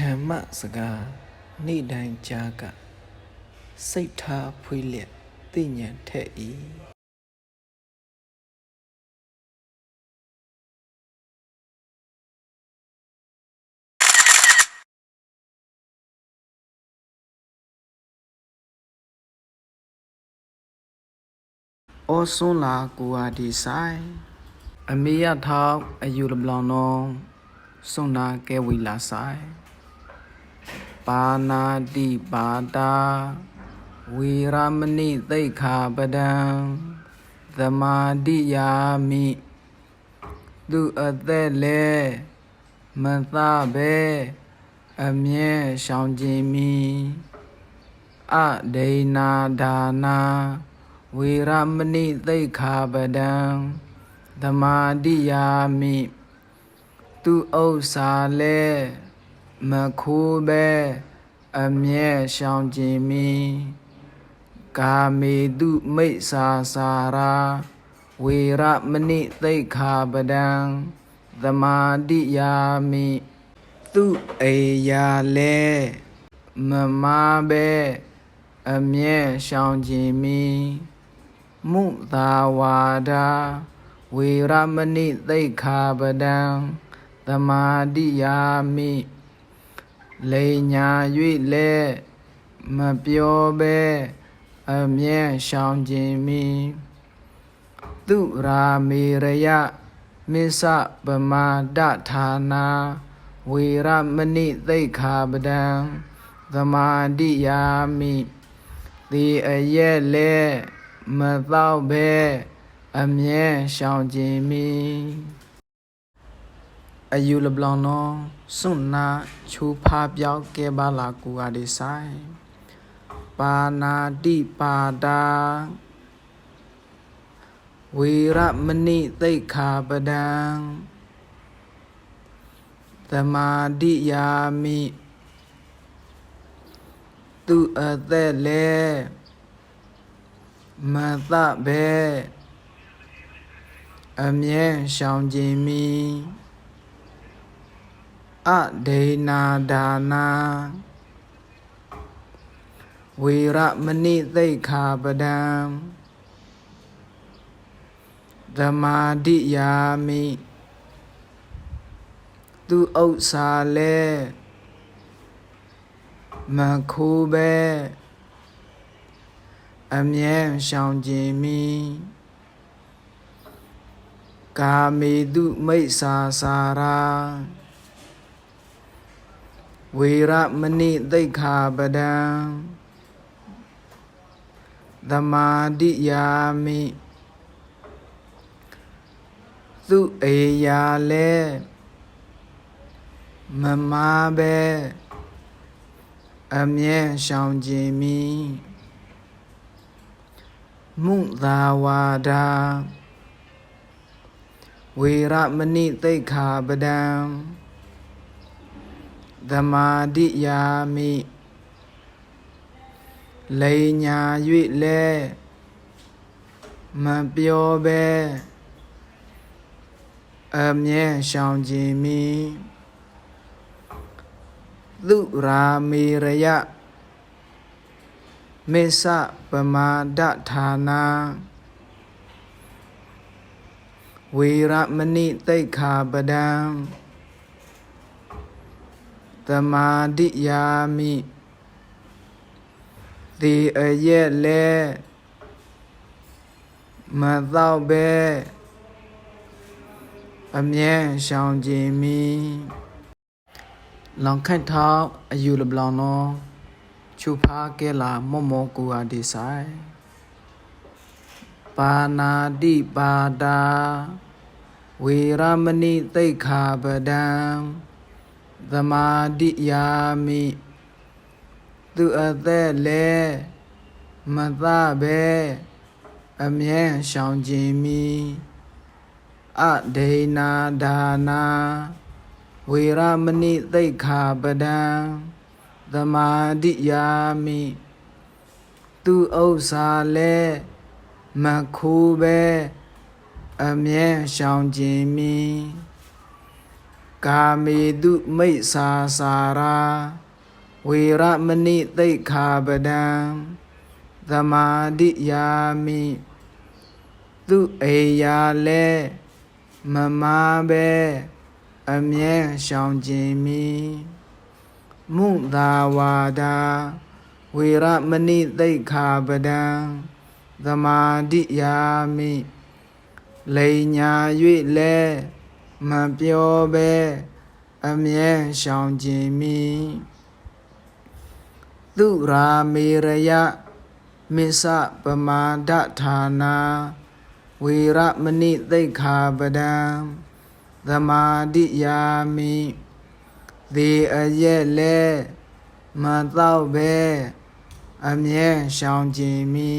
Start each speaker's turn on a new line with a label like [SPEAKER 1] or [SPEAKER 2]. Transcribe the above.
[SPEAKER 1] ဓမ္မစကားနေ့တိုင်းကြားကစိတ်ထားဖွေးလျက်သိဉဏ်ထက်၏ဩဆွန်လာကူဟာဒီဆိုင်အမေရထောက်အယူလဘလောင်နောစွန်နာကဲဝီလာဆိုင် ပါနာတိပါတာဝေရမဏိသိက္ခာပဒံသမာတိယာမိသူအသက်လဲမသပဲအမြဲရှောင်ခြင်းမီအဒိနာဒါနာဝေရမဏိသိက္ခာပဒံသမာတိယာမိသူဥစ္စာလဲ မခိုးပဲအမြဲရှောင်ခြင်းမီကာမေတုမိစ္ဆာစာရာဝေရမဏိသိက္ခာပဒံသမာတိယာမိသူအေယာလဲမမပဲအမြဲရှောင်ခြင်းမီမုသာဝါဒာဝေရမဏိသိက္ခာပဒံသမာတိယာမိ လိန်ညာ၍လဲမပြောပဲအမြဲရှောင်ခြင်းမီသူရာမေရယမစ္စပမာဒဌာနာဝေရမဏိသိက္ခာပဒံသမာတိယာမိဒီအရက်လဲမတော့ပဲအမြဲရှောင်ခြင်းမီ အယူလဘလောင်နောစွန်နာချူဖာပြောက်ကဲပါလာကူအဒီဆိုင်ပါနာတိပါတာဝေရမဏိသိက္ခာပဒံသမာတိယာမိသူအသက်လဲမသပဲအမြဲရှောင်ခြင်းမီ အဒိနာဒါနာဝေရမဏိသိက္ခာပဒံသမာတိယာမိသူဥစ္စာလဲမခိုးပဲအမြဲရှောင်ခြင်းမီကာမေတုမိစ္ဆာစာရာ ဝေရမဏိသိက္ခာပဒံသမာတိယာမိသူအေယာလဲမမပဲအမြဲရှောင်ခြင်းမီမုသာဝါဒာဝေရမဏိသိက္ခာပဒံ သမာတိယာမိလိန်ညာ၍လဲမပြောပဲအမြဲရှောင်ခြင်းမီသူရာမေရယမေသပမာဒဌာနာဝေရမဏိသိက္ခာပဒံ သမာတိယာမိဒီအရက်လဲမတော့ပဲအမြဲရှောင်ခြင်းမီလောင်ခန့်ထောက်အယူလဘလောင်နောချူဖာကဲလာမော့မောကူဟာဒီဆိုင်ပါနာတိပါတာဝေရမဏိသိက္ခာပဒံ သမာတိယာမိသူအသက်လဲမသပဲအမြဲရှောင်ခြင်းမီအဒိနာဒါနာဝေရမဏိသိက္ခာပဒံသမာတိယာမိသူဥစ္စာလဲမခိုးပဲအမြဲရှောင်ခြင်းမီ ကာမေတုမိတ်စာစာရာဝေရမဏိသိက္ခာပဒံသမာဓိယာမိသူအိယာလဲမမာပဲအမြဲရှောင်ခြင်းမီမုသာဝါဒာဝေရမဏိသိက္ခာပဒံသမာဓိယာမိလိန်ညာ၍လဲ မပြောပဲအမြဲရှောင်ခြင်းမီသူရာမေရယမစ္စပမာဒဌာနာဝေရမဏိသိက္ခာပဒံသမာဓိယာမိသေအရက်လဲမတော့ပဲအမြဲရှောင်ခြင်းမီ